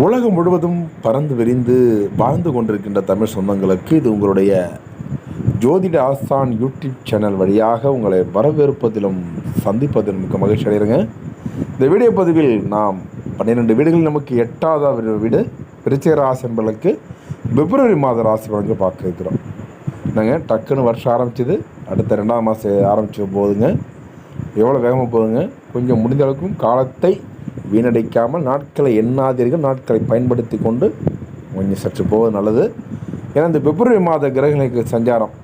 உலகம் முழுவதும் பறந்து விரிந்து வாழ்ந்து கொண்டிருக்கின்ற தமிழ் சொந்தங்களுக்கு இது உங்களுடைய ஜோதிட ஆஸ்தான் யூடியூப் சேனல் வழியாக உங்களை வரவேற்பதிலும் சந்திப்பதிலும் மிக்க மகிழ்ச்சி அடைகிறேங்க. இந்த வீடியோ பதிவில் நாம் பன்னிரெண்டு வீடுகள் நமக்கு எட்டாவது வீடு. விருச்சிக ராசி என்பதற்கு பிப்ரவரி மாத ராசி வழங்க பார்க்க இருக்கிறோம். என்னங்க? டக்குன்னு வருஷம் ஆரம்பிச்சது. அடுத்த ரெண்டாம் மாதம் ஆரம்பிச்சு போகுதுங்க எவ்வளோ வேகமாக போகுதுங்க? கொஞ்சம் முடிந்த அளவுக்கும் காலத்தை வீணடிக்காமல் நாட்களை எண்ணாதீர்கள் நாட்களை பயன்படுத்தி கொண்டு கொஞ்சம் சற்று போவது நல்லது. ஏன்னா இந்த பிப்ரவரி மாத கிரகங்களுக்கு சஞ்சாரம்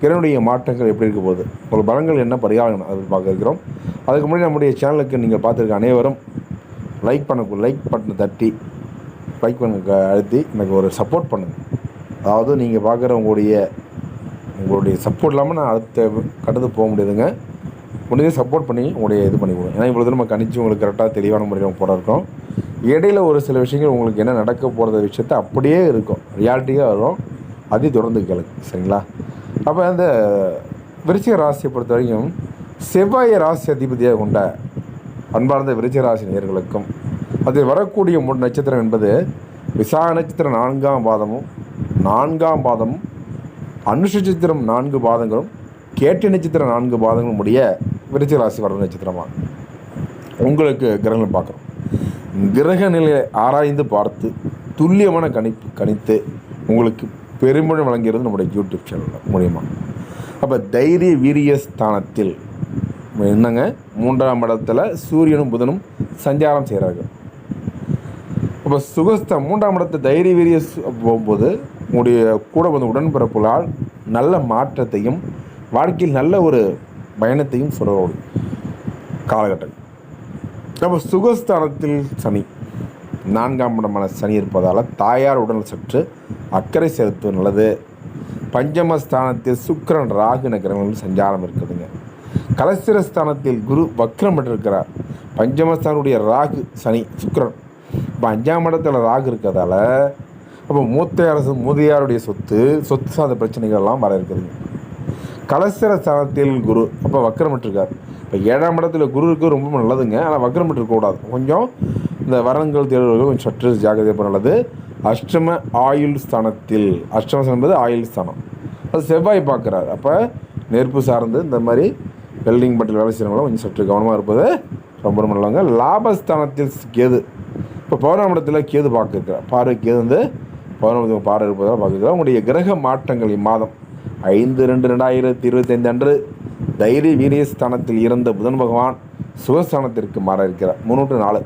கிரகனுடைய மாற்றங்கள் எப்படி இருக்க போகுது? உங்கள் பலங்கள் என்ன பரிகாரம் அது பார்க்க இருக்கிறோம். அதுக்கு முன்னாடி நம்முடைய சேனலுக்கு நீங்கள் பார்த்துருக்க அனைவரும் லைக் பண்ண லைக் பட்டனை தட்டி லைக் பண்ண அழுத்தி எனக்கு ஒரு சப்போர்ட் பண்ணுங்கள் அதாவது நீங்கள் பார்க்குற உங்களுடைய உங்களுடைய சப்போர்ட் இல்லாமல் நான் அடுத்த கடந்து போக முடியுதுங்க. முடிஞ்ச சப்போர்ட் பண்ணி உங்களுடைய இது பண்ணி கொடுங்க. ஏன்னா இவ்வளோ நம்ம கணிச்சு உங்களுக்கு கரெக்டாக தெளிவான முறையில் போட இருக்கோம் இடையில ஒரு சில விஷயங்கள் உங்களுக்கு என்ன நடக்க போகிறத விஷயத்த அப்படியே இருக்கும். ரியாலிட்டியாக வரும். அதையும் தொடர்ந்து கேளுங்க. சரிங்களா? அப்போ அந்த விருச்சிக ராசியை பொறுத்த வரைக்கும் செவ்வாய் ராசி அதிபதியாக கொண்ட அன்பார்ந்த விருச்சிக ராசி நேர்களுக்கும் அதில் வரக்கூடிய மூணு நட்சத்திரம் என்பது விசாக நட்சத்திரம் நான்காம் பாதமும் நான்காம் பாதமும் அனுஷ நட்சத்திரம் நான்கு பாதங்களும் கேட்டு நட்சத்திரம் நான்கு பாதங்களும் உடைய விருச்சிக ராசி வர நட்சத்திரமாக உங்களுக்கு கிரகங்கள் பார்க்குறோம் கிரக நிலையை ஆராய்ந்து பார்த்து துல்லியமான கணிப்பு கணித்து உங்களுக்கு பெருமிழம் வழங்கிறது நம்முடைய யூடியூப் சேனலில் மூலியமாக அப்போ தைரிய வீரிய ஸ்தானத்தில் என்னங்க? மூன்றாம் இடத்துல சூரியனும் புதனும் சஞ்சாரம் செய்கிறார்கள். அப்போ சுகஸ்த மூன்றாம் இடத்த தைரிய வீரிய போகும்போது உங்களுடைய கூட வந்து உடன்பிறப்புகளால் நல்ல மாற்றத்தையும் வாழ்க்கையில் நல்ல ஒரு பயணத்தையும் சொல்லக்கூடிய காலகட்டம். நம்ம சுகஸ்தானத்தில் சனி. நான்காம் இடமான சனி இருப்பதால் தாயார் உடல் சற்று அக்கறை செலுத்துவது நல்லது. பஞ்சமஸ்தானத்தில் சுக்கரன் ராகு நகரங்களில் சஞ்சாரம் இருக்குதுங்க. கலசிரஸ்தானத்தில் குரு வக்ரம் பெற்றிருக்கிறார். பஞ்சமஸ்தானுடைய ராகு சனி சுக்கரன். இப்போ அஞ்சாம் இடத்துல ராகு இருக்கிறதால அப்போ மூத்த அரசு மூதையாருடைய சொத்து சொத்து சார்ந்த பிரச்சனைகள் எல்லாம் வர இருக்குதுங்க. கலசர ஸ்தானத்தில் குரு. அப்போ வக்கரமிட்டிருக்கார் இப்போ ஏழாம் இடத்துல குரு இருக்கு ரொம்ப நல்லதுங்க. ஆனால் வக்கரமிட்டு இருக்கக்கூடாது கொஞ்சம் இந்த வரங்கள் தேர்வுகள் கொஞ்சம் சற்று ஜாக்கிரதை பண்ண நல்லது. அஷ்டம ஆயுள் ஸ்தானத்தில். அஷ்டம என்பது ஆயுள் ஸ்தானம். அது செவ்வாய் பார்க்குறாரு. அப்போ நெருப்பு சார்ந்து இந்த மாதிரி வெல்டிங் பட்டில் வேலை செய்கிறவங்களும் கொஞ்சம் சற்று கவனமாக இருப்பது ரொம்ப ரொம்ப நல்லவங்க லாபஸ்தானத்தில் கேது. இப்போ பௌர்ணமி இடத்துல கேது பார்க்குறார் பார்வை கேது வந்து பௌர்ணமி பார்வை இருப்பதாக பார்க்குறோம் உங்களுடைய கிரக மாற்றங்கள் இம்மாதம். ஐந்து ரெண்டு ரெண்டாயிரத்தி இருபத்தைந்து அன்று தைரிய வீரியஸ்தானத்தில் இருந்த புதன் பகவான் சுகஸ்தானத்திற்கு மாற இருக்கிறார் முன்னூற்று நாலு.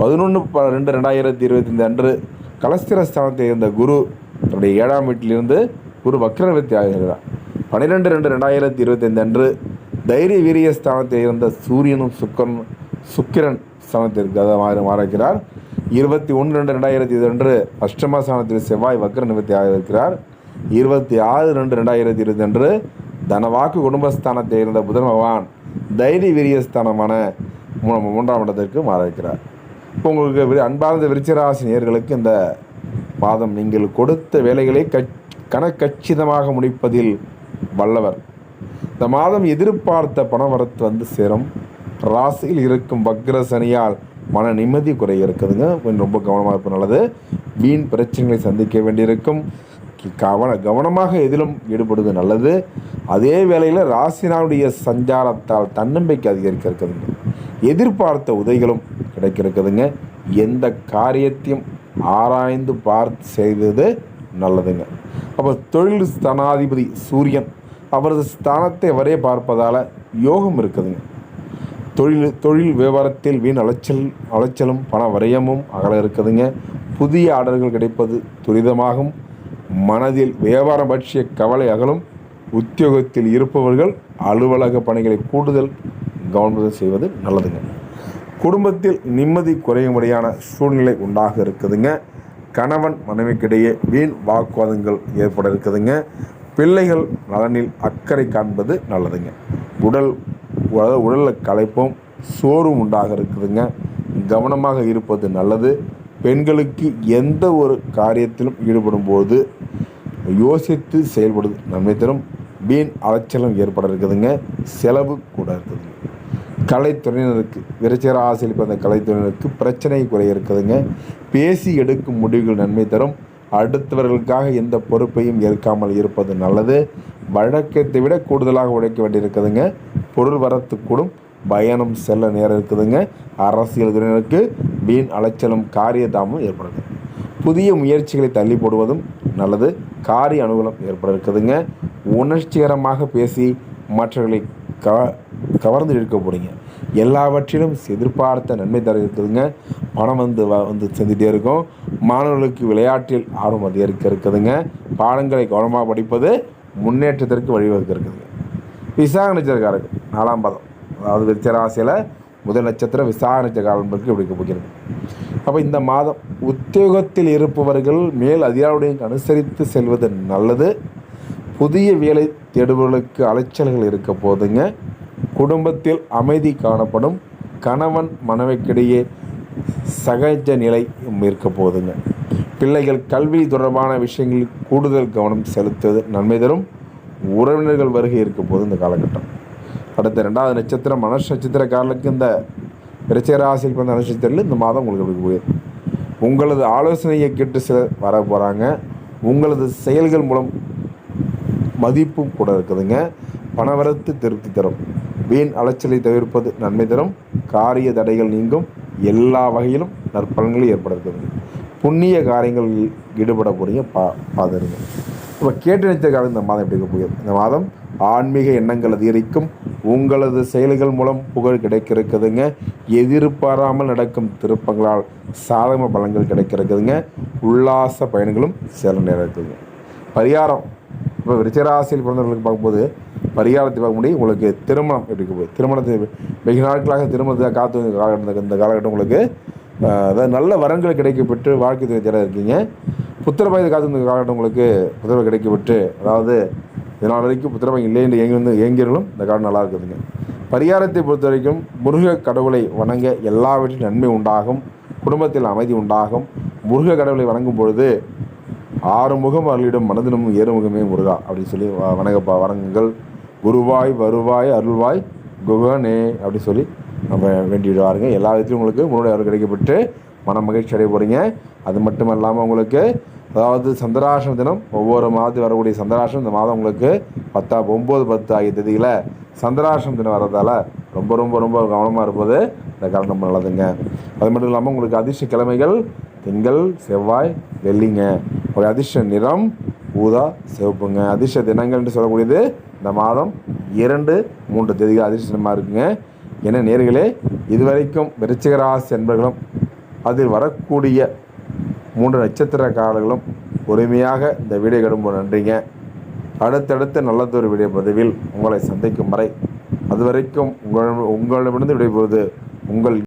பதினொன்று ப ரெண்டு ரெண்டாயிரத்தி இருபத்தைந்து அன்று கலஸ்திரஸ்தானத்தில் இருந்த குரு தன்னுடைய ஏழாம் வீட்டிலிருந்து குரு வக்ரவர்த்தி ஆகிறார். பன்னிரெண்டு ரெண்டு ரெண்டாயிரத்தி இருபத்தைந்து அன்று தைரிய வீரிய ஸ்தானத்தில் இருந்த சூரியனும் சுக்கரன் சுக்கிரன் ஸ்தானத்திற்கு அதை மாற மாறுகிறார் இருபத்தி ஒன்று ரெண்டு ரெண்டாயிரத்தி இது அன்று அஷ்டம ஸ்தானத்தில் செவ்வாய் வக்ர நிவர்த்தி ஆக இருக்கிறார் இருபத்தி ஆறு ரெண்டு ரெண்டாயிரத்தி இருபத்தி அன்று தனவாக்கு குடும்பஸ்தானத்தை இருந்த புதன் பகவான் தைரிய வீரியஸ்தானமான மூன்றாம் இடத்திற்கு மாற இருக்கிறார் இப்போ உங்களுக்கு அன்பார்ந்த விருச்சிராசி நேர்களுக்கு இந்த மாதம் நீங்கள் கொடுத்த வேலைகளை கச் கணக்கச்சிதமாக முடிப்பதில் வல்லவர். இந்த மாதம் எதிர்பார்த்த பணவரத்து வந்து சேரும். ராசியில் இருக்கும் வக்ர சனியால் மன நிம்மதி குறை இருக்குதுங்க. கொஞ்சம் ரொம்ப கவனமாக இருப்பது நல்லது. வீண் பிரச்சனைகளை சந்திக்க வேண்டியிருக்கும். இருக்கும் கவன கவனமாக எதிலும் ஈடுபடுவது நல்லது. அதே வேளையில் ராசினாவுடைய சஞ்சாரத்தால் தன்னம்பிக்கை அதிகரிக்க இருக்குதுங்க. எதிர்பார்த்த உதவிகளும் கிடைக்க இருக்குதுங்க. எந்த காரியத்தையும் ஆராய்ந்து பார்த்து செய்தது நல்லதுங்க. அப்போ தொழில் ஸ்தானாதிபதி சூரியன் அவரது ஸ்தானத்தை அவரே பார்ப்பதால் யோகம் இருக்குதுங்க. தொழில் தொழில் விவகாரத்தில் வீண் அலைச்சல் அலைச்சலும் பண வரையமும் அகல இருக்குதுங்க. புதிய ஆர்டர்கள் கிடைப்பது துரிதமாகும். மனதில் வியாபாரம் பற்றிய கவலை அகலும் உத்தியோகத்தில் இருப்பவர்கள் அலுவலக பணிகளை கூடுதல் கவனம் செய்வது நல்லதுங்க. குடும்பத்தில் நிம்மதி குறையும்படியான சூழ்நிலை உண்டாக இருக்குதுங்க. கணவன் மனைவிக்கிடையே வீண் வாக்குவாதங்கள் ஏற்பட இருக்குதுங்க. பிள்ளைகள் நலனில் அக்கறை காண்பது நல்லதுங்க. உடல் உடலில் களைப்பும் சோர்வும் உண்டாக இருக்குதுங்க. கவனமாக இருப்பது நல்லது. பெண்களுக்கு எந்த ஒரு காரியத்திலும் ஈடுபடும் போது யோசித்து செயல்படுது நன்மை தரும் வீண் அலைச்சலும் ஏற்பட இருக்குதுங்க. செலவு கூட இருக்குதுங்க கலைத்துறையினருக்கு விருச்சிக ஆசையில் பிறந்த கலைத்துறையினருக்கு பிரச்சனை குறைய இருக்குதுங்க. பேசி எடுக்கும் முடிவுகள் நன்மை தரும். அடுத்தவர்களுக்காக எந்த பொறுப்பையும் ஏற்காமல் இருப்பது நல்லது. வழக்கத்தை விட கூடுதலாக உழைக்க வேண்டியிருக்குதுங்க. பொருள் வரத்துக்கூடும் பயணம் செல்ல நேரம் இருக்குதுங்க. அரசியல் துறையினருக்கு வீண் அலைச்சலும் காரியதாமும் ஏற்படுது. புதிய முயற்சிகளை தள்ளி போடுவதும் நல்லது. காரிய அனுகூலம் ஏற்பட இருக்குதுங்க உணர்ச்சிகரமாக பேசி மற்றவர்களை க கவர்ந்து இழுக்க போகிறீங்க எல்லாவற்றிலும் எதிர்பார்த்த நன்மை தர இருக்குதுங்க பணம் வந்து வ வந்து செஞ்சுட்டே இருக்கும். மாணவர்களுக்கு விளையாட்டில் ஆர்வம் அதிகரிக்க இருக்குதுங்க. பாடங்களை கவனமாக படிப்பது முன்னேற்றத்திற்கு வழிவகுக்க இருக்குதுங்க. விசாக நட்சத்திரக்காரர்கள் நாலாம் பதம் அதாவது விருச்சராசியில் முதல் நட்சத்திரம் விசாக நட்சத்திரக்காரர்களுக்கு இப்படி போகிறது? அப்போ இந்த மாதம் உத்தியோகத்தில் இருப்பவர்கள் மேல் அதிகாரியுடன் அனுசரித்து செல்வது நல்லது. புதிய வேலை தேடுபவர்களுக்கு அலைச்சல்கள் இருக்க போதுங்க. குடும்பத்தில் அமைதி காணப்படும். கணவன் மனைவிக்கிடையே சகஜ நிலை இருக்க போதுங்க. பிள்ளைகள் கல்வி தொடர்பான விஷயங்களில் கூடுதல் கவனம் செலுத்துவது நன்மை தரும். உறவினர்கள் வருகை இருக்க போது இந்த காலகட்டம். அடுத்த ரெண்டாவது நட்சத்திரம் மனுஷ நட்சத்திரக்காரர்களுக்கு இந்த விருச்சிகராசிக்கு வந்த நட்சத்திரத்தில் இந்த மாதம் உங்களுக்கு எப்படி போயிடும் உங்களது ஆலோசனையை கேட்டு சிலர் வர போகிறாங்க உங்களது செயல்கள் மூலம் மதிப்பும் கூட இருக்குதுங்க. பணவரத்து திருப்தி தரும். வீண் அலைச்சலை தவிர்ப்பது நன்மை தரும். காரிய தடைகள் நீங்கும். எல்லா வகையிலும் நற்பலன்களும் ஏற்பட புண்ணிய காரியங்களில் ஈடுபட போறீங்க பா பாதருங்க இப்போ கேட்டு நினைத்த காலம் இந்த மாதம் எப்படி இருக்க போகிறது இந்த மாதம் ஆன்மீக எண்ணங்கள் அதிகரிக்கும். உங்களது செயல்கள் மூலம் புகழ் கிடைக்கிறதுங்க இருக்குதுங்க எதிர்பாராமல் நடக்கும் திருப்பங்களால் சாதக பலன்கள் கிடைக்கிறதுங்க இருக்குதுங்க உல்லாச பயன்களும் சில நேரம் இருக்குதுங்க பரிகாரம். இப்போ விருச்சராசியில் பிறந்தவர்களுக்கு பார்க்கும்போது பரிகாரத்தை பார்க்க முடியும். உங்களுக்கு திருமணம் எப்படி போகுது திருமணத்தை வெகு நாட்களாக திருமணத்தை காத்து காலகட்டம் இந்த காலகட்டம் உங்களுக்கு அதாவது நல்ல வரங்கள் கிடைக்கப்பட்டு வாழ்க்கை துணை தேட இருக்கீங்க. புத்திரபாயத்தை காத்து காலகட்டம் உங்களுக்கு புத்திரபாய் கிடைக்கப்பட்டு அதாவது இதனால் வரைக்கும் புத்திரபாய் இல்லை என்று இயங்கி வந்து இயங்கியவர்களும் இந்த காலம் நல்லா இருக்குதுங்க. பரிகாரத்தை பொறுத்த வரைக்கும் முருக கடவுளை வணங்க எல்லாவற்றிலும் நன்மை உண்டாகும் குடும்பத்தில் அமைதி உண்டாகும். முருக கடவுளை வணங்கும் பொழுது ஆறு முகம் அருளிடும் மனதினமும் ஏறுமுகமே முருகா அப்படின்னு சொல்லி வ- வணங்கப்பா வணங்குங்கள். குருவாய் வருவாய் அருள்வாய் குகனே அப்படின்னு சொல்லி நம்ம வேண்டிடுவாருங்க. எல்லா விதத்திலும் உங்களுக்கு முருடைய அருள் கிடைக்கப்பட்டு மன மகிழ்ச்சி அடைய போகிறீங்க அது மட்டும் இல்லாமல் உங்களுக்கு அதாவது சந்திராசன தினம் ஒவ்வொரு மாதம் வரக்கூடிய சந்திராசனம் இந்த மாதம் உங்களுக்கு பத்தா ஒம்பது பத்து ஆகிய தேதியில் சந்திராசனம் தினம் வர்றதால ரொம்ப ரொம்ப ரொம்ப கவனமாக இருப்பது இந்த காலம் ரொம்ப நல்லதுங்க. அது மட்டும் இல்லாமல் உங்களுக்கு அதிர்ஷ்ட கிழமைகள் திங்கள் செவ்வாய் வெள்ளிங்க. ஒரு அதிர்ஷ்ட நிறம் ஊதா சிவப்புங்க. அதிர்ஷ்ட தினங்கள்னு சொல்லக்கூடியது இந்த மாதம் இரண்டு மூன்று தேதிகள் அதிர்ஷ்ட தினமாக இருக்குங்க. ஏன்னா நேர்களே இதுவரைக்கும் விருச்சிகராசி என்பர்களும் அதில் வரக்கூடிய மூன்று நட்சத்திரக்காரர்களும் பொறுமையாக இந்த வீடியோ கடும்போது நன்றிங்க. அடுத்தடுத்த நல்லதொரு வீடியோ பதிவில் உங்களை சந்திக்கும் வரை அதுவரைக்கும் உங்களிடம் உங்களிடமிருந்து விடைபெறுவது உங்கள்